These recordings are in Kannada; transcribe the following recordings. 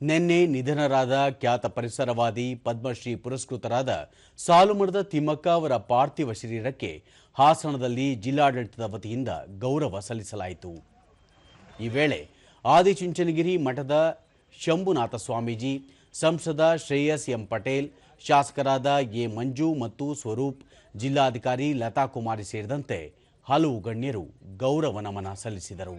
ನಿನ್ನೆ ನಿಧನರಾದ ಖ್ಯಾತ ಪರಿಸರವಾದಿ, ಪದ್ಮಶ್ರೀ ಪುರಸ್ಕೃತರಾದ ಸಾಲುಮರದ ತಿಮ್ಮಕ್ಕ ಅವರ ಪಾರ್ಥಿವ ಶರೀರಕ್ಕೆ ಹಾಸನದಲ್ಲಿ ಜಿಲ್ಲಾಡಳಿತದ ವತಿಯಿಂದ ಗೌರವ ಸಲ್ಲಿಸಲಾಯಿತು. ಈ ವೇಳೆ ಆದಿಚುಂಚನಗಿರಿ ಮಠದ ಶಂಭುನಾಥ ಸ್ವಾಮೀಜಿ, ಸಂಸದ ಶ್ರೇಯಸ್ ಎಂ ಪಟೇಲ್, ಶಾಸಕರಾದ ಎ ಮಂಜು ಮತ್ತು ಸ್ವರೂಪ್, ಜಿಲ್ಲಾಧಿಕಾರಿ ಲತಾ ಕುಮಾರಿ ಸೇರಿದಂತೆ ಹಲವು ಗಣ್ಯರು ಗೌರವ ನಮನ ಸಲ್ಲಿಸಿದರು.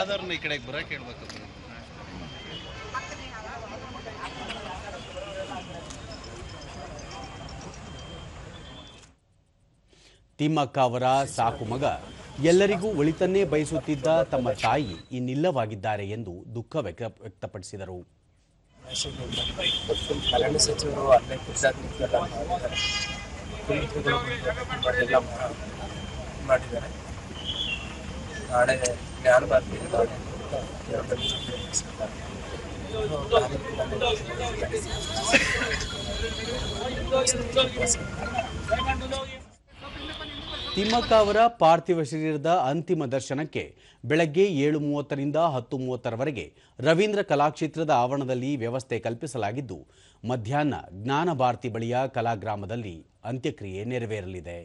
ಆದರ್ನ ಈ ಕಡೆಗೆ ಬರಕ್ಕೆ ಹೇಳ್ಬೇಕು ತಿಮ್ಮಕ್ಕ ಅವರ ಸಾಕು ಮಗ. ಎಲ್ಲರಿಗೂ ಒಳಿತನ್ನೇ ಬಯಸುತ್ತಿದ್ದ ತಮ್ಮ ತಾಯಿ ಇನ್ನಿಲ್ಲವಾಗಿದ್ದಾರೆ ಎಂದು ದುಃಖ ವ್ಯಕ್ತ ವ್ಯಕ್ತಪಡಿಸಿದರು. ಫುಲ್ ಕಲ್ಯಾಣ ಸಚಿವರು ಅಲ್ಲೇ ಖುದ್ದಾಗಿ ನಿಂತೆಲ್ಲ ಮಾಡಿದ್ದಾರೆ ಕುಳಿತುಗಳು ಎಲ್ಲ ಮಾ- ಮಾಡಿದ್ದಾರೆ ನಾಳೆ ಜ್ಞಾನ ಭಾರತಿ ನಾಳೆ ಅಂತ ಹೇಳ್ತಾರೆ. ತಿಮ್ಮಕ್ಕ ಅವರ ಪಾರ್ಥಿವ ಶರೀರದ ಅಂತಿಮ ದರ್ಶನಕ್ಕೆ ಬೆಳಗ್ಗೆ ಏಳು ಮೂವತ್ತರಿಂದ ಹತ್ತು ಮೂವತ್ತರವರೆಗೆ ರವೀಂದ್ರ ಕಲಾಕ್ಷೇತ್ರದ ಆವರಣದಲ್ಲಿ ವ್ಯವಸ್ಥೆ ಕಲ್ಪಿಸಲಾಗಿದ್ದು, ಮಧ್ಯಾಹ್ನ ಜ್ಞಾನ ಭಾರತಿ ಬಳಿಯ ಕಲಾಗ್ರಾಮದಲ್ಲಿ ಅಂತ್ಯಕ್ರಿಯೆ ನೆರವೇರಲಿದೆ.